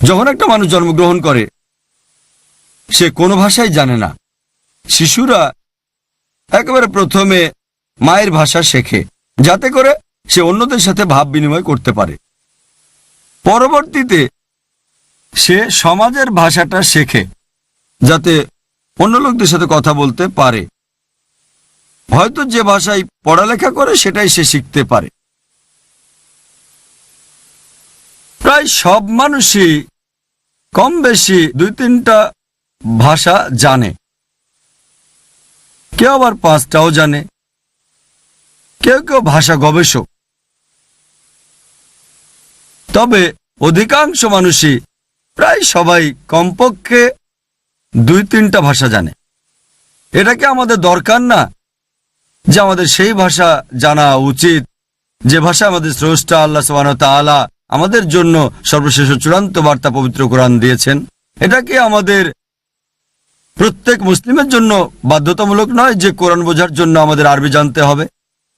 যখন একটা মানুষ জন্মগ্রহণ করে, সে কোনো ভাষাই জানে না। শিশুরা একেবারে প্রথমে মায়ের ভাষা শেখে, যাতে করে সে অন্যদের সাথে ভাব বিনিময় করতে পারে। পরবর্তীতে সে সমাজের ভাষাটা শেখে, যাতে অন্য লোকদের সাথে কথা বলতে পারে। হয়তো যে ভাষায় পড়ালেখা করে, সেটাই সে শিখতে পারে। প্রায় সব মানুষই কম বেশি দুই তিনটা ভাষা জানে। কেউ আবার পাঁচটাও জানে। কেউ কেউ ভাষা গবেষক। তবে অধিকাংশ মানুষই প্রায় সবাই কমপক্ষে দুই তিনটা ভাষা জানে। এটা কি আমাদের দরকার না যে আমাদের সেই ভাষা জানা উচিত? যে ভাষা আমাদের স্রষ্টা আল্লাহ সুবহানাহু ওয়া তাআলা আমাদের জন্য সর্বশেষ চূড়ান্ত বার্তা পবিত্র কোরআন দিয়েছেন। এটাকে আমাদের প্রত্যেক মুসলিমের জন্য বাধ্যতামূলক নয় যে কোরআন বোঝার জন্য আমাদের আরবি জানতে হবে?